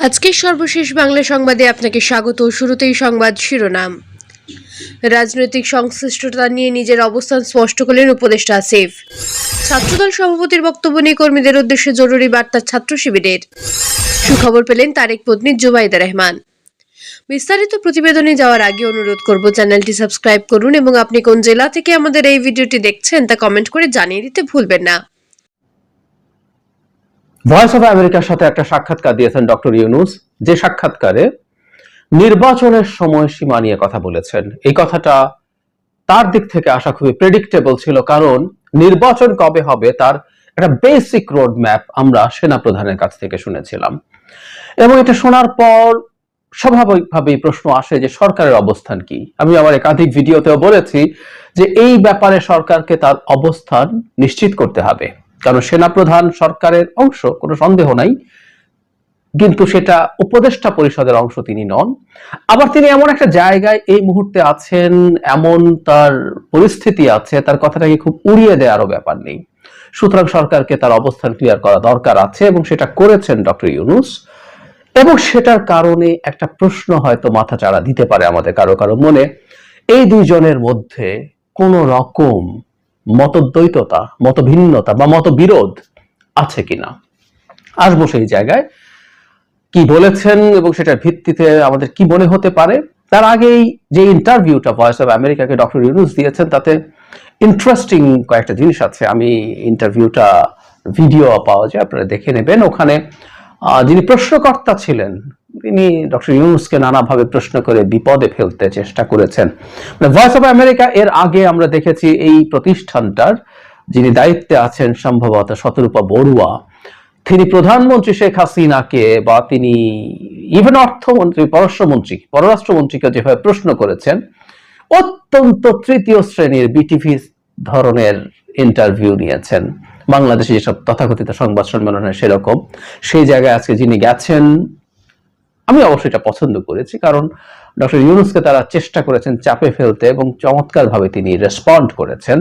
আজকের সর্বশেষ বাংলা সংবাদে আপনাকে স্বাগত। শুরুতেই সংবাদ শিরোনাম। রাজনৈতিক সংশ্লিষ্টতা নিয়ে নিজের অবস্থান স্পষ্ট করলেন উপদেষ্টা আসিফ। ছাত্রদল সভাপতির বক্তব্য নিয়ে কর্মীদের উদ্দেশ্যে জরুরি বার্তা ছাত্র শিবিরের। সুখবর পেলেন তারেক পত্নী জুবাইদা রহমান। বিস্তারিত প্রতিবেদনে যাওয়ার আগে অনুরোধ করব চ্যানেলটি সাবস্ক্রাইব করুন এবং আপনি কোন জেলা থেকে আমাদের এই ভিডিওটি দেখছেন তা কমেন্ট করে জানিয়ে দিতে ভুলবেন না। ভয়েস অফ আমেরিকার সাথে একটা সাক্ষাৎকার দিয়েছেন ডক্টর ইউনুস। যে সাক্ষাৎকারে নির্বাচনের সময়সীমা নিয়ে কথা বলেছেন। এই কথাটা তার দিক থেকে আসা খুবই প্রেডিক্টেবল ছিল, কারণ নির্বাচন কবে হবে তার একটা বেসিক রোড ম্যাপ আমরা সেনা প্রধানের কাছ থেকে শুনেছিলাম। এবং এটা শোনার পর স্বাভাবিকভাবেই প্রশ্ন আসে যে সরকারের অবস্থান কি? আমি আমার একাধিক ভিডিওতেও বলেছি যে এই ব্যাপারে সরকারকে তার অবস্থান নিশ্চিত করতে হবে। কারণ সেনাপ্রধান সরকারের অংশ, কোনো সন্দেহ নাই। কিন্তু সেটা উপদেষ্টা পরিষদের অংশ তিনি নন। আবার তিনি এমন একটা জায়গায় এই মুহূর্তে আছেন, এমন তার পরিস্থিতি আছে, তার কথাটাকে খুব উড়িয়ে দেওয়ারও ব্যাপার নেই। সুতরাং সরকারকে তার অবস্থান ক্লিয়ার করা দরকার আছে এবং সেটা করেছেন ডক্টর ইউনুস। এবং সেটার কারণে একটা প্রশ্ন হয়তো মাথা চাড়া দিতে পারে আমাদের কারও কারও মনে। এই দুইজনের মধ্যে কোন রকম মতদ্বৈততা, মতভিন্নতা বা মতবিরোধ আছে কিনা? আসব সেই জায়গায়। কি বলেছেন এবং সেটার ভিত্তিতে আমাদের কি মনে হতে পারে? তার আগেই যে ইন্টারভিউটা ভয়েস অফ আমেরিকাকে ডক্টর ইউনুস দিয়েছেন, তাতে ইন্টারেস্টিং কয়েকটা জিনিস আছে। আমি ইন্টারভিউটা ভিডিও পাওয়া যায়, আপনারা দেখে নেবেন। ওখানে যিনি প্রশ্নকর্তা ছিলেন তিনি ডক্টর ইউনুসকে নানাভাবে প্রশ্ন করে বিপদে ফেলতে চেষ্টা করেছেন। ভয়েস অফ আমেরিকা এর আগে আমরা দেখেছি এই প্রতিষ্ঠানটার যিনি দায়িত্বে আছেন সম্ভবত শতরূপা বড়ুয়া, তিনি প্রধানমন্ত্রী শেখ হাসিনাকে বা তিনি ইভেন অর্থমন্ত্রী, পররাষ্ট্রমন্ত্রী, পররাষ্ট্রমন্ত্রীকে যেভাবে প্রশ্ন করেছেন, অত্যন্ত তৃতীয় শ্রেণির বিটিভি ধরনের ইন্টারভিউ নিয়েছেন। বাংলাদেশে যেসব তথাকথিত সংবাদ সম্মেলন সেরকম। সেই জায়গায় আজকে যিনি গেছেন আমি অবশ্যই এটা পছন্দ করেছি, কারণ ডক্টর ইউনুসকে তারা চেষ্টা করেছেন চাপে ফেলতে এবং চমৎকারভাবে তিনি রেসপন্ড করেছেন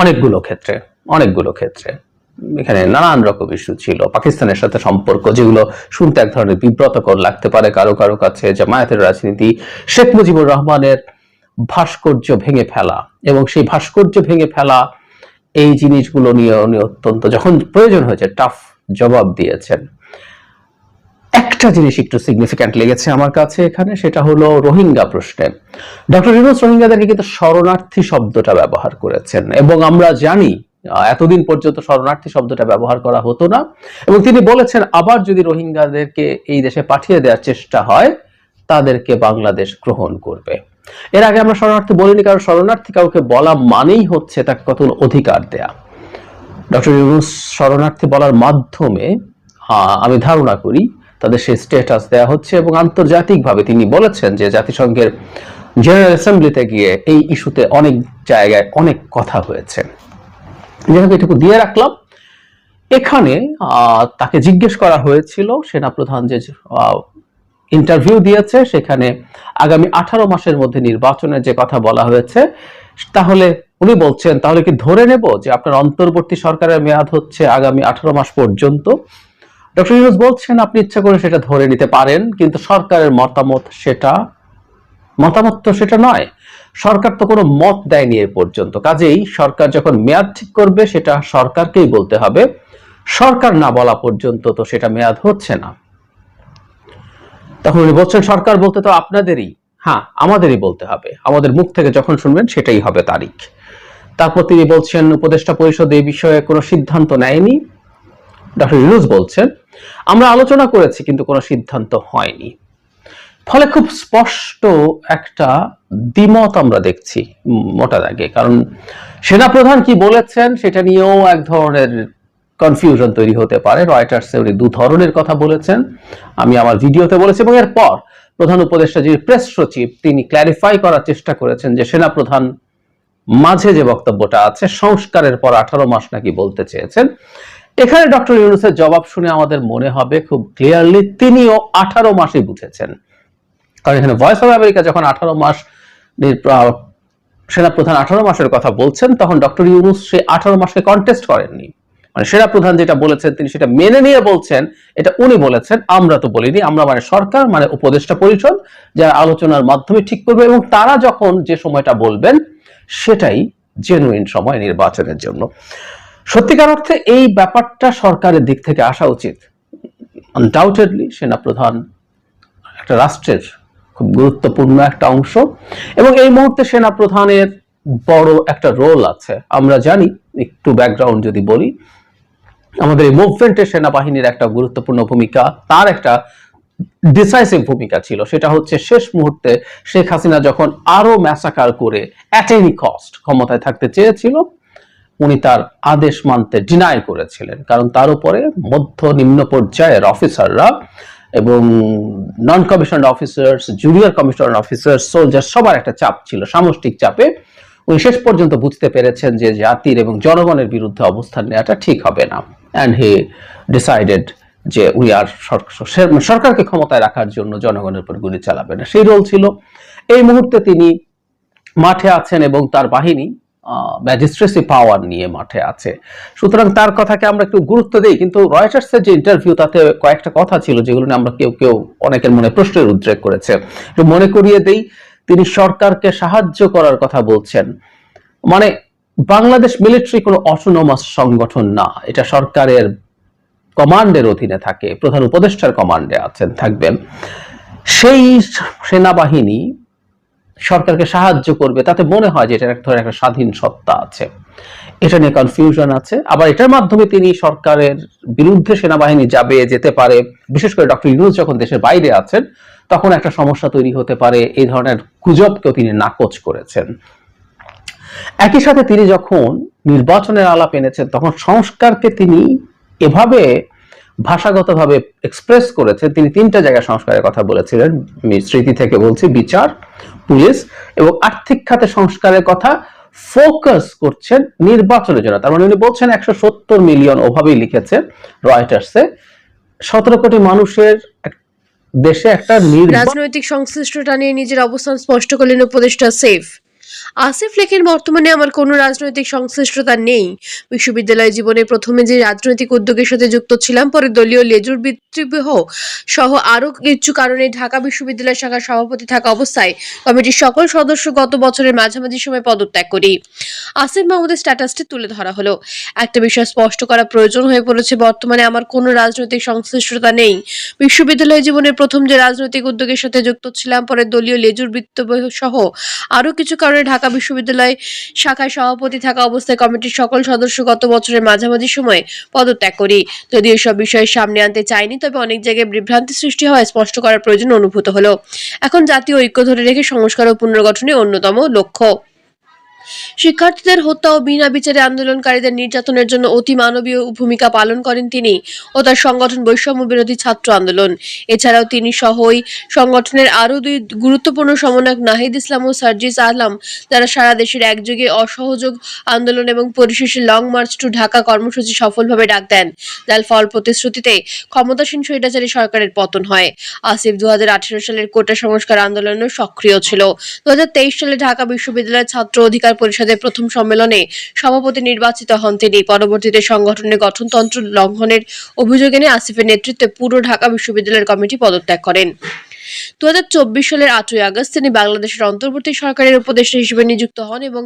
অনেকগুলো ক্ষেত্রে অনেকগুলো ক্ষেত্রে। এখানে নানান রকম ইস্যু ছিল, পাকিস্তানের সাথে সম্পর্ক যেগুলো শুনতে এক ধরনের বিব্রতকর লাগতে পারে কারও কারও কাছে, জামায়াতের রাজনীতি, শেখ মুজিবুর রহমানের ভাস্কর্য ভেঙে ফেলা এবং সেই ভাস্কর্য ভেঙে ফেলা এই জিনিসগুলো নিয়ে উনি অত্যন্ত যখন প্রয়োজন হয়েছে টাফ জবাব দিয়েছেন। একটা জিনিস একটু সিগনিফিক্যান্ট লেগেছে আমার কাছে এখানে, সেটা হলো রোহিঙ্গা প্রশ্নে। ডক্টর ইউনুস রোহিঙ্গাদেরকে কিন্তু শরণার্থী শব্দটা ব্যবহার করেছেন, এবং আমরা জানি এতদিন পর্যন্ত শরণার্থী শব্দটা ব্যবহার করা হতো না, এবং তিনি বলেছেন, আবার যদি রোহিঙ্গাদেরকে এই দেশে পাঠিয়ে দেওয়ার চেষ্টা হয়, তাদেরকে বাংলাদেশ গ্রহণ করবে। এর আগে আমরা শরণার্থী বলিনি, কারণ শরণার্থী কাউকে বলা মানেই হচ্ছে তাকে কত অধিকার দেয়া। ডক্টর ইউনুস শরণার্থী বলার মাধ্যমে আমি ধারণা করি তাদের সেই স্ট্যাটাস দেওয়া হচ্ছে এবং আন্তর্জাতিকভাবে তিনি বলেছেন যে জাতিসংঘের জেনারেল অ্যাসেম্বলিতে গিয়ে এই ইস্যুতে অনেক জায়গায় অনেক কথা হয়েছে। যেহেতু এটুকু দিয়ে রাখলাম। এখানে তাকে জিজ্ঞেস করা হয়েছিল, সেনাপ্রধান যে ইন্টারভিউ দিয়েছে, সেখানে আগামী আঠারো মাসের মধ্যে নির্বাচনের যে কথা বলা হয়েছে, তাহলে উনি বলছেন, তাহলে কি ধরে নেব যে আপনার অন্তর্বর্তী সরকারের মেয়াদ হচ্ছে আগামী আঠারো মাস পর্যন্ত? ডক্টর ইউনুস বলছেন, আপনি ইচ্ছা করে সেটা ধরে নিতে পারেন, কিন্তু সরকারের মতামত সেটা, মতামত তো সেটা নয়। সরকার তো কোনো মত দেয়নি এ পর্যন্ত। কাজেই সরকার যখন মেয়াদ ঠিক করবে, সেটা সরকারকেই বলতে হবে। সরকার না বলা পর্যন্ত তো সেটা মেয়াদ হচ্ছে না। তখন উনি বলছেন, সরকার বলতে তো আপনাদেরই। হ্যাঁ আমাদেরই বলতে হবে। আমাদের মুখ থেকে যখন শুনবেন, সেটাই হবে তারিখ। তারপর তিনি বলছেন, উপদেষ্টা পরিষদ এই বিষয়ে কোনো সিদ্ধান্ত নেয়নি। ডক্টর ইউনুস বলছেন আমরা আলোচনা করেছি কিন্তু কোনো সিদ্ধান্ত হয়নি। ফলে খুব স্পষ্ট একটা দ্বিমত আমরা দেখছি মোটা দাগে। কারণ সেনাপ্রধান কি বলেছেন সেটা নিয়েও এক ধরনের কনফিউশন তৈরি হতে পারে। রয়টার্সে উনি দু ধরনের কথা বলেছেন। আমি আমার ভিডিওতে বলেছি এবং এরপর প্রধান উপদেষ্টা যিনি প্রেস সচিব, তিনি ক্ল্যারিফাই করার চেষ্টা করেছেন যে সেনাপ্রধান মাঝে যে বক্তব্যটা আছে, সংস্কারের পর আঠারো মাস নাকি বলতে চেয়েছেন এখানে ডক্টর ইউনুসের জবাব শুনে আমাদের মনে হবে খুব ক্লিয়ারলি তিনিও আঠারো মাসই বুঝেছেন। কারণ এখানে ভয়েস অফ আমেরিকা যখন আঠারো মাস সেনাপ্রধান আঠারো মাসের কথা বলছেন, তখন ডক্টর ইউনুস সেই আঠারো মাসকে কন্টেস্ট করেননি। মানে সেনা প্রধান যেটা বলেছেন, তিনি সেটা মেনে নিয়ে বলছেন, এটা উনি বলেছেন, আমরা তো বলিনি, আমরা মানে সরকার মানে উপদেষ্টা পরিষদ, যারা আলোচনার মাধ্যমে ঠিক করবে, এবং তারা যখন যে সময়টা বলবেন, সেটাই জেনুইন সময় নির্বাচনের জন্য। সত্যিকার অর্থে এই ব্যাপারটা সরকারের দিক থেকে আসা উচিত। আনডাউটেডলি সেনাপ্রধান একটা রাষ্ট্রের খুব গুরুত্বপূর্ণ একটা অংশ এবং এই মুহূর্তে সেনাপ্রধানের বড় একটা রোল আছে। আমরা জানি, একটু ব্যাকগ্রাউন্ড যদি বলি, আমাদের এই মুভমেন্টে সেনাবাহিনীর একটা গুরুত্বপূর্ণ ভূমিকা, তার একটা ডিসাইসিভ ভূমিকা ছিল। সেটা হচ্ছে শেষ মুহূর্তে শেখ হাসিনা যখন আরও ম্যাসাকার করে অ্যাট এনি কস্ট ক্ষমতায় থাকতে চেয়েছিল উনি তার আদেশ মানতে ডিনাই করেছিলেন। কারণ তার উপরে মধ্য নিম্ন পর্যায়ের অফিসাররা এবং non commission officers junior commission officer soldier সবার একটা চাপ ছিল, সামষ্টিক চাপে। উনি শেষ পর্যন্ত বুঝতে পেরেছেন যে জাতির এবং জনগণের বিরুদ্ধে অবস্থান নেওয়াটা ঠিক হবে না। অ্যান্ড হি ডিসাইডেড যে উনি আর সর- সর- সরকারকে ক্ষমতায় রাখার জন্য জনগণের উপর গুলি চালাবে না। সেই রোল ছিল। এই মুহূর্তে তিনি মাঠে আছেন এবং তার বাহিনী ম্যাজিস্ট্রেসি পাওয়ার নিয়ে মাঠে আছে। সুতরাং তার কথাকে আমরা একটু গুরুত্ব দিই, কিন্তু রয়টার্সের যে ইন্টারভিউ তাতে কয়েকটা কথা ছিল যেগুলো নিয়ে আমরা কেউ কেউ অনেকের মনে প্রশ্নের উদ্রেক করেছে। একটু মনে করিয়ে দেই, তিনি সরকারকে সাহায্য করার কথা বলছেন। মানে বাংলাদেশ মিলিটারি কোনো অটোনোমাস সংগঠন না। এটা সরকারের কমান্ডের অধীনে থাকে, প্রধান উপদেষ্টার কমান্ডে আছেন, থাকবেন। সেই সেনাবাহিনী সরকারকে সাহায্য করবে। তাতে মনে হয় যে এটার এক ধরনের একটা স্বাধীন সত্তা আছে। এটা নিয়ে কনফিউশন আছে। আবার এটার মাধ্যমে তিনি সরকারের বিরুদ্ধে সেনাবাহিনী যাবে, যেতে পারে। বিশেষ করে ডক্টর ইউনুস যখন দেশের বাইরে আছেন, তখন একটা সমস্যা তৈরি হতে পারে। এই ধরনের গুজবকেও তিনি নাকচ করেছেন। একই সাথে তিনি যখন নির্বাচনের আলাপ এনেছেন, তখন সংস্কারকে তিনি এভাবে ভাষাগতভাবে এক্সপ্রেস করেছেন। তিনি তিনটা জায়গায় সংস্কারের কথা বলেছিলেন। স্মৃতি থেকে বলছি, বিচার পুলিশ এবং আর্থিক খাতে সংস্কারের কথা ফোকাস করছেন নির্বাচনের জন্য। তার মানে উনি বলছেন একশো সত্তর মিলিয়ন ওভাবেই লিখেছেন রয়টার্সে। সতেরো কোটি মানুষের দেশে একটা রাজনৈতিক সংশ্লিষ্টতা নিয়ে নিজের অবস্থান স্পষ্ট করলেন উপদেষ্টা সেফ। আসিফ লেখেন বর্তমানে আমার কোনো রাজনৈতিক সংশ্লিষ্টতা নেই। বিশ্ববিদ্যালয় জীবনে প্রথমে যে রাজনৈতিক উদ্যোগের সাথে যুক্ত ছিলাম, পরে দলীয় লেজুর বিদ্রোহ সহ আরও কিছু কারণে ঢাকা বিশ্ববিদ্যালয় শাখার সভাপতি থাকা অবস্থায় কমিটির সকল সদস্য গত বছরের মাঝামাঝি সময় পদত্যাগ করি। আসিফ মাহমুদের স্ট্যাটাসটি তুলে ধরা হলো। একটা বিষয় স্পষ্ট করা প্রয়োজন হয়ে পড়েছে, বর্তমানে আমার কোনো রাজনৈতিক সংশ্লিষ্টতা নেই। বিশ্ববিদ্যালয় জীবনের প্রথম যে রাজনৈতিক উদ্যোগের সাথে যুক্ত ছিলাম, পরে দলীয় লেজুর বৃত্তবহ সহ আরও কিছু কারণে ঢাকা বিশ্ববিদ্যালয় শাখায় সভাপতি থাকা অবস্থায় কমিটির সকল সদস্য গত বছরের মাঝামাঝি সময়ে পদত্যাগ করি। যদিও এসব বিষয় সামনে আনতে চাইনি, তবে অনেক জায়গায় বিভ্রান্তি সৃষ্টি হয় স্পষ্ট করার প্রয়োজন অনুভূত হলো। এখন জাতীয় ঐক্য ধরে রেখে সংস্কার ও পুনর্গঠনে অন্যতম লক্ষ্য। শিক্ষার্থীদের হত্যা ও বিনা বিচারে আন্দোলনকারীদের নির্যাতনের জন্য অতি মানবীয় ভূমিকা পালন করেন তিনি ও তার সংগঠন বৈষম্য বিরোধী ছাত্র আন্দোলন। এছাড়াও তিনি সহ সংগঠনের আরও দুই গুরুত্বপূর্ণ সমন্বয়ক নাহিদ ইসলাম ও সার্জিস আলম যারা সারা দেশের একযোগে অসহযোগ আন্দোলন এবং পরিশেষে লং মার্চ টু ঢাকা কর্মসূচি সফলভাবে ডাক দেন, যার ফল প্রতিশ্রুতিতে ক্ষমতাসীন স্বৈরাচারী সরকারের পতন হয়। আসিফ দু হাজার আঠেরো সালের কোটা সংস্কার আন্দোলনেও সক্রিয় ছিল। দু হাজার তেইশ সালে ঢাকা বিশ্ববিদ্যালয়ের ছাত্র অধিকার পরিষদের প্রথম সম্মেলনে সভাপতি নির্বাচিত হন তিনি। পরবর্তীতে সংগঠনের গঠনতন্ত্র লঙ্ঘনের অভিযোগ এনে আসিফের নেতৃত্বে পুরো ঢাকা বিশ্ববিদ্যালয়ের কমিটি পদত্যাগ করেন। দুই হাজার চব্বিশ সালের আটই আগস্ট তিনি বাংলাদেশের অন্তর্বর্তী সরকারের উপদেষ্টা হিসেবে নিযুক্ত হন এবং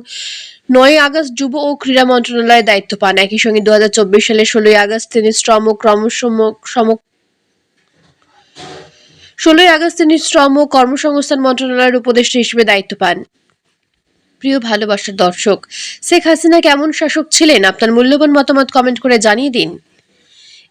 নয় আগস্ট যুব ও ক্রীড়া মন্ত্রণালয়ের দায়িত্ব পান। একই সঙ্গে দু হাজার চব্বিশ সালের ষোলোই আগস্ট তিনি শ্রম ও ক্রমসম সম ষোলোই আগস্ট তিনি শ্রম ও কর্মসংস্থান মন্ত্রণালয়ের উপদেষ্টা হিসেবে দায়িত্ব পান। প্রিয় ভালোবাসার দর্শক। শেখ হাসিনা কেমন শাসক ছিলেন? আপনার মূল্যবান মতামত কমেন্ট করে জানিয়ে দিন।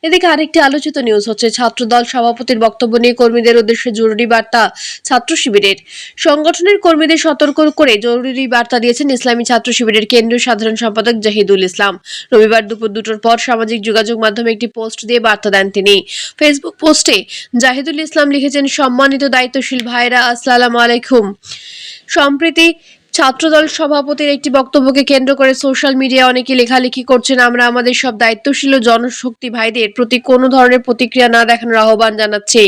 এদিকে আরেকটি আলোচিত নিউজ হচ্ছে, ছাত্রদল সভাপতির বক্তব্য নিয়ে কর্মীদের উদ্দেশ্যে জরুরি বার্তা ছাত্র শিবিরের। সংগঠনের কর্মীদের সতর্ক করে জরুরি বার্তা দিয়েছেন ইসলামী ছাত্র শিবিরের কেন্দ্রীয় সাধারণ সম্পাদক জাহিদুল ইসলাম। রবিবার দুপুর দুটোর পর সামাজিক যোগাযোগ মাধ্যমে একটি পোস্ট দিয়ে বার্তা দেন তিনি। ফেসবুক পোস্টে জাহিদুল ইসলাম লিখেছেন, সম্মানিত দায়িত্বশীল ভাইরা আসসালামু আলাইকুম। সম্প্রতি ছাত্রদল সভাপতির একটি বক্তব্যকে কেন্দ্র করে সোশ্যাল মিডিয়ায় অনেকে লেখালেখি করছেন। আমরা আমাদের সব দায়িত্বশীল জনশক্তি ভাইদের প্রতি কোনো ধরনের প্রতিক্রিয়া না দেখানোর আহ্বান জানাচ্ছে।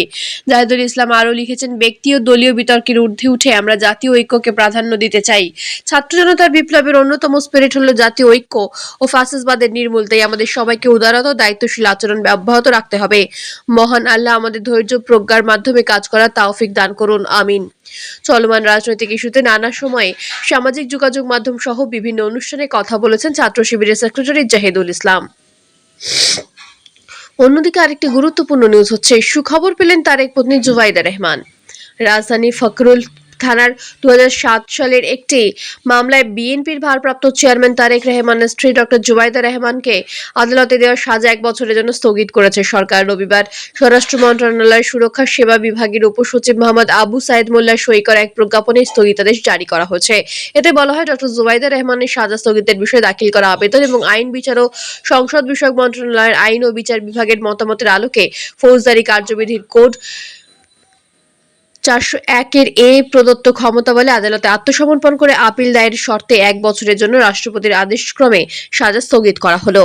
জাহিদুল ইসলাম আরও লিখেছেন, ব্যক্তি ও দলীয় বিতর্কের ঊর্ধ্বে উঠে আমরা জাতীয় ঐক্যকে প্রাধান্য দিতে চাই। ছাত্র জনতার বিপ্লবের অন্যতম স্পিরিট হলো জাতীয় ঐক্য ও ফাসিসবাদের নির্মূল, তাই আমাদের সবাইকে উদারত দায়িত্বশীল আচরণ অব্যাহত রাখতে হবে। মহান আল্লাহ আমাদের ধৈর্য প্রজ্ঞার মাধ্যমে কাজ করার তাওফিক দান করুন। আমিন। চলমান রাজনৈতিক ইস্যুতে নানা সময়ে সামাজিক যোগাযোগ মাধ্যম সহ বিভিন্ন অনুষ্ঠানে কথা বলেছেন ছাত্র শিবিরের সেক্রেটারি জাহিদুল ইসলাম। অন্যদিকে আরেকটি গুরুত্বপূর্ণ নিউজ হচ্ছে, সুখবর পেলেন তার এক পত্নী জুবাইদা রহমান। রাজধানী ফখরুল থানার দু সালের একটি মামলায় বিএনপির ভারপ্রাপ্ত চেয়ারম্যান তারেক রহমানের স্ত্রী ডক্টর জুবাইদা রহমানকে আদালতে দেওয়া সাজা এক বছরের জন্য স্থগিত করেছে সরকার। রবিবার স্বরাষ্ট্র মন্ত্রণালয়ের সুরক্ষা সেবা বিভাগের উপসচিব মোহাম্মদ আবু সাইদ মোল্লা সই করা এক প্রজ্ঞাপনে স্থগিতাদেশ জারি করা হয়েছে। এতে বলা হয়, ডক্টর জুবাইদা রহমানের সাজা স্থগিতের বিষয়ে দাখিল করা আবেদন এবং আইন বিচার ও সংসদ বিষয়ক মন্ত্রণালয়ের আইন ও বিচার বিভাগের মতামতের আলোকে ফৌজদারি কার্যবিধির কোড চারশো একের এ প্রদত্ত ক্ষমতা বলে আদালতে আত্মসমর্পণ করে আপিল দায়ের শর্তে এক বছরের জন্য রাষ্ট্রপতির আদেশক্রমে সাজা স্থগিত করা হলো।